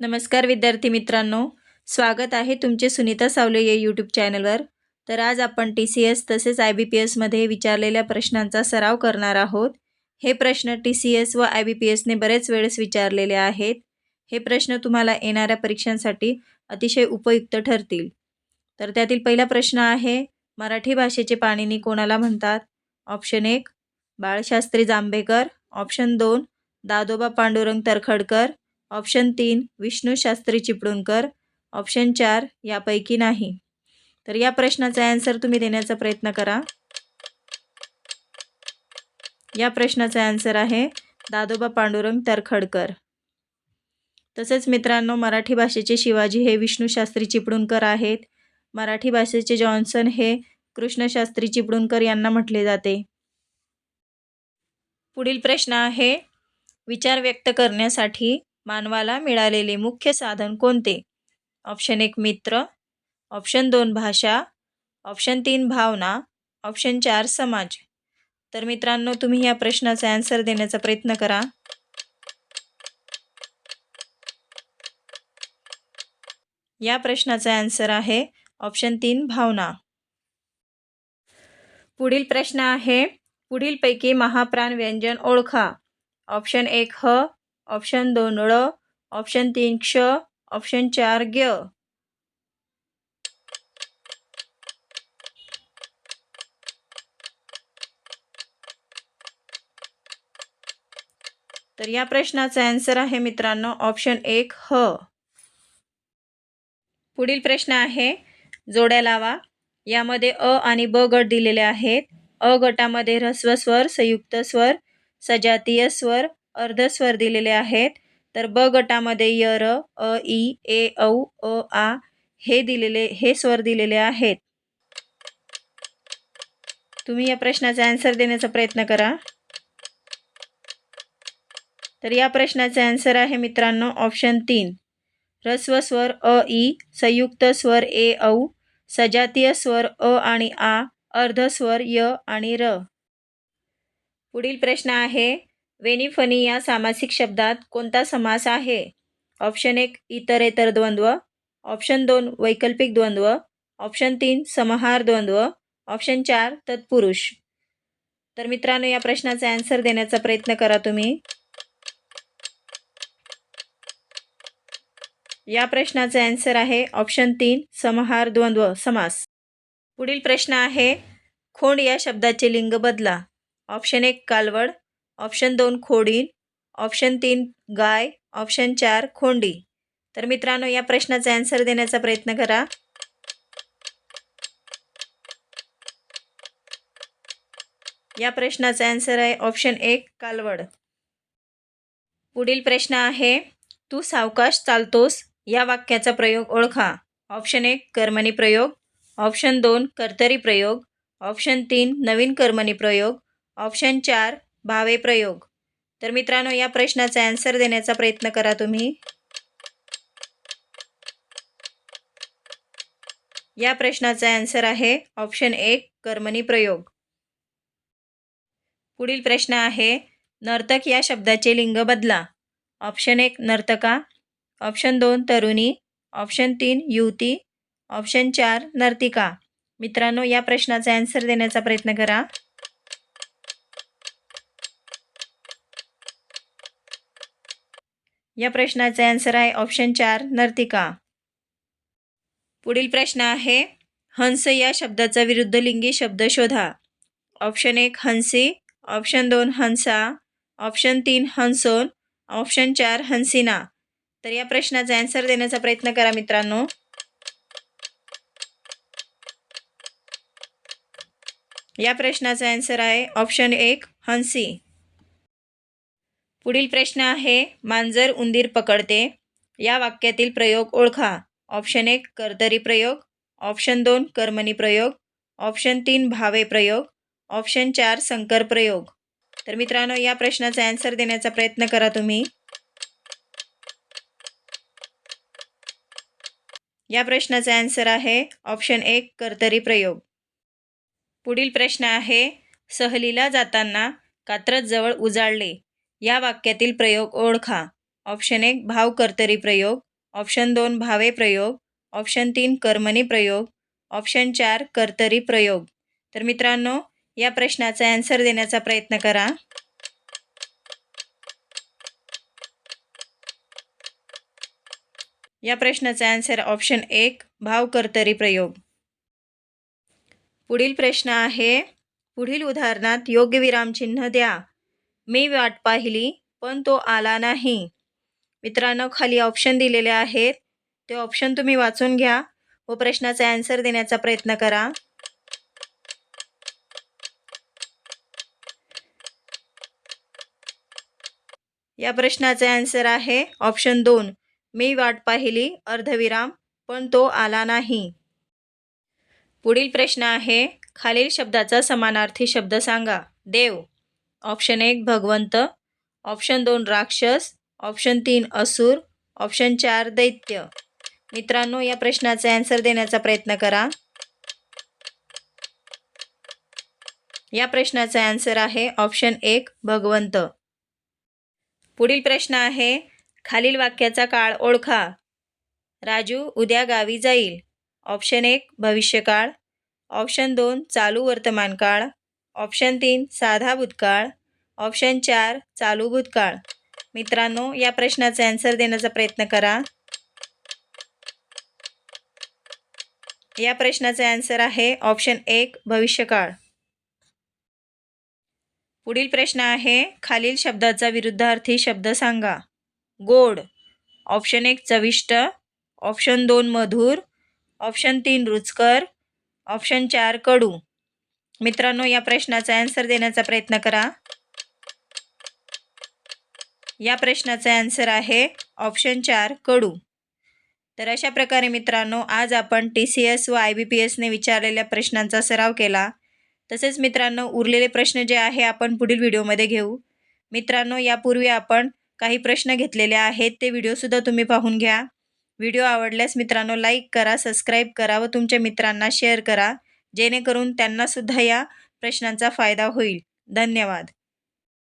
नमस्कार विद्यार्थी मित्रांनो. स्वागत आहे तुमचे सुनीता सावले या यूट्यूब चॅनलवर तर आज आपण टी सी एस तसेच आय बी पी एसमध्ये विचारलेल्या प्रश्नांचा सराव करणार आहोत. हे प्रश्न टी सी एस व आय बी पी एसने बरेच वेळेस विचारलेले आहेत. हे प्रश्न तुम्हाला येणाऱ्या परीक्षांसाठी अतिशय उपयुक्त ठरतील. तर त्यातील पहिला प्रश्न आहे मराठी भाषेचे पाणिनी कोणाला म्हणतात? ऑप्शन एक बाळशास्त्री जांभेकर. ऑप्शन दोन दादोबा पांडुरंग तरखडकर. ऑप्शन तीन विष्णू शास्त्री चिपळूणकर. ऑप्शन चार यापैकी नाही. तर या प्रश्नाचा ॲन्सर तुम्ही देण्याचा प्रयत्न करा. या प्रश्नाचा ॲन्सर आहे दादोबा पांडुरंग तरखडकर. तसेच मित्रांनो मराठी भाषेचे शिवाजी हे विष्णू शास्त्री चिपळूणकर आहेत. मराठी भाषेचे जॉन्सन हे कृष्णशास्त्री चिपळूणकर यांना म्हटले जाते. पुढील प्रश्न आहे विचार व्यक्त करण्यासाठी मानवाला मिळालेले मुख्य साधन कोणते? ऑप्शन एक मित्र ऑप्शन दोन भाषा ऑप्शन तीन भावना ऑप्शन चार समाज. तर मित्रांनो तुम्ही या प्रश्नाचा ॲन्सर देण्याचा प्रयत्न करा. या प्रश्नाचा ॲन्सर आहे ऑप्शन तीन भावना. पुढील प्रश्न आहे पुढीलपैकी महाप्राण व्यंजन ओळखा. ऑप्शन एक ह ऑप्शन दोन ळ ऑप्शन तीन क्ष ऑप्शन चार ग्य. तर या प्रश्नाचा आन्सर आहे मित्रांनो ऑप्शन एक ह. पुढील प्रश्न आहे जोड्या लावा. यामध्ये अ आणि ब गट दिलेले आहेत. अ गटामध्ये ह्रस्व स्वर संयुक्त स्वर सजातीय स्वर अर्धस्वर दिलेले आहेत. तर ब गटामध्ये य र अ ई ए औ अ आ हे दिलेले हे स्वर दिलेले आहेत. तुम्ही या प्रश्नाचा ॲन्सर देण्याचा प्रयत्न करा. तर या प्रश्नाचे ॲन्सर आहे मित्रांनो ऑप्शन तीन. रस्व स्वर अ ई संयुक्त स्वर ए औ सजातीय स्वर अ आणि आ अर्धस्वर य आणि र. पुढील प्रश्न आहे वेनिफनी या सामासिक शब्दात कोणता समास आहे? ऑप्शन एक इतरेतर द्वंद्व. ऑप्शन दोन वैकल्पिक द्वंद्व. ऑप्शन तीन समहार द्वंद्व. ऑप्शन चार तत्पुरुष. तर मित्रांनो या प्रश्नाचा ॲन्सर देण्याचा प्रयत्न करा तुम्ही. या प्रश्नाचा ॲन्सर आहे ऑप्शन तीन समहार द्वंद्व समास. पुढील प्रश्न आहे खोंड या शब्दाचे लिंग बदला. ऑप्शन एक कालवड. ऑप्शन दोन खोडीन ऑप्शन तीन गाय ऑप्शन चार खोंडी. तर मित्रांनो या प्रश्नाचा ॲन्सर देण्याचा प्रयत्न करा. या प्रश्नाचा ॲन्सर आहे ऑप्शन एक कालवड. पुढील प्रश्न आहे तू सावकाश चालतोस या वाक्याचा प्रयोग ओळखा. ऑप्शन एक कर्मणी प्रयोग. ऑप्शन दोन कर्तरी प्रयोग. ऑप्शन तीन नवीन कर्मणी प्रयोग. ऑप्शन चार भावे प्रयोग. तर मित्रांनो या प्रश्नाचा ॲन्सर देण्याचा प्रयत्न करा तुम्ही. या प्रश्नाचा ॲन्सर आहे ऑप्शन एक कर्मणी प्रयोग. पुढील प्रश्न आहे नर्तक या शब्दाचे लिंग बदला. ऑप्शन एक नर्तका. ऑप्शन दोन तरुणी. ऑप्शन तीन युवती. ऑप्शन चार नर्तिका. मित्रांनो या प्रश्नाचा ॲन्सर देण्याचा प्रयत्न करा. या प्रश्नाचा ॲन्सर आहे ऑप्शन चार नर्तिका. पुढील प्रश्न आहे हंस या शब्दाचा विरुद्ध लिंगी शब्द शोधा. ऑप्शन एक हंसी. ऑप्शन दोन हंसा. ऑप्शन तीन हंसोन. ऑप्शन चार हंसिना. तर या प्रश्नाचा ॲन्सर देण्याचा प्रयत्न करा मित्रांनो. या प्रश्नाचा ॲन्सर आहे ऑप्शन एक हंसी. पुढील प्रश्न आहे मांजर उंदीर पकडते. या वाक्यातील प्रयोग ओळखा. ऑप्शन एक कर्तरी प्रयोग. ऑप्शन दोन कर्मणी प्रयोग. ऑप्शन तीन भावे प्रयोग. ऑप्शन चार संकर प्रयोग. तर मित्रांनो या प्रश्नाचा ॲन्सर देण्याचा प्रयत्न करा तुम्ही. या प्रश्नाचा ॲन्सर आहे ऑप्शन एक कर्तरी प्रयोग. पुढील प्रश्न आहे सहलीला जाताना कात्रजवळ उजाळले. या वाक्यातील प्रयोग ओळखा. ऑप्शन एक भाव कर्तरी प्रयोग. ऑप्शन दोन भावे प्रयोग. ऑप्शन तीन कर्मणी प्रयोग. ऑप्शन चार कर्तरी प्रयोग. तर मित्रांनो या प्रश्नाचा ॲन्सर देण्याचा प्रयत्न करा. या प्रश्नाचा ॲन्सर ऑप्शन एक भाव कर्तरी प्रयोग. पुढील प्रश्न आहे पुढील उदाहरणात योग्य विरामचिन्ह द्या. मी वाट पाहिली पण तो आला नाही. मित्रांनो खाली ऑप्शन दिलेले आहेत. ते ऑप्शन तुम्ही वाचून घ्या व प्रश्नाचा ॲन्सर देण्याचा प्रयत्न करा. या प्रश्नाचा ॲन्सर आहे ऑप्शन दोन. मी वाट पाहिली अर्धविराम पण तो आला नाही. पुढील प्रश्न आहे खालील शब्दाचा समानार्थी शब्द सांगा. देव. ऑप्शन एक भगवंत ऑप्शन दोन राक्षस ऑप्शन तीन असुर ऑप्शन चार दैत्य. मित्रांनो या प्रश्नाचा ॲन्सर देण्याचा प्रयत्न करा. या प्रश्नाचा ॲन्सर आहे ऑप्शन एक भगवंत. पुढील प्रश्न आहे खालील वाक्याचा काळ ओळखा. राजू उद्या गावी जाईल. ऑप्शन एक भविष्यकाळ. ऑप्शन दोन चालू वर्तमान काळ ऑप्शन तीन साधा भूतकाळ. ऑप्शन चार चालू भूतकाळ. मित्रांनो या प्रश्नाचा ॲन्सर देण्याचा प्रयत्न करा. या प्रश्नाचा ॲन्सर आहे ऑप्शन एक भविष्यकाळ. पुढील प्रश्न आहे खालील शब्दाचा विरुद्धार्थी शब्द सांगा. गोड. ऑप्शन एक चविष्ट. ऑप्शन दोन मधुर. ऑप्शन तीन रुचकर. ऑप्शन चार कडू. मित्रांनो या प्रश्नाचा ॲन्सर देण्याचा प्रयत्न करा. या प्रश्नाचा ॲन्सर आहे ऑप्शन चार कडू. तर अशा प्रकारे मित्रांनो आज आपण टी सी एस व आय बी पी एसने विचारलेल्या प्रश्नांचा सराव केला. तसेच मित्रांनो उरलेले प्रश्न जे आहे आपण पुढील व्हिडिओमध्ये घेऊ. मित्रांनो यापूर्वी आपण काही प्रश्न घेतलेले आहेत ते व्हिडिओसुद्धा तुम्ही पाहून घ्या. व्हिडिओ आवडल्यास मित्रांनो लाईक करा सबस्क्राईब करा व तुमच्या मित्रांना शेअर करा. जेणेकरून त्यांनासुद्धा या प्रश्नांचा फायदा होईल. धन्यवाद.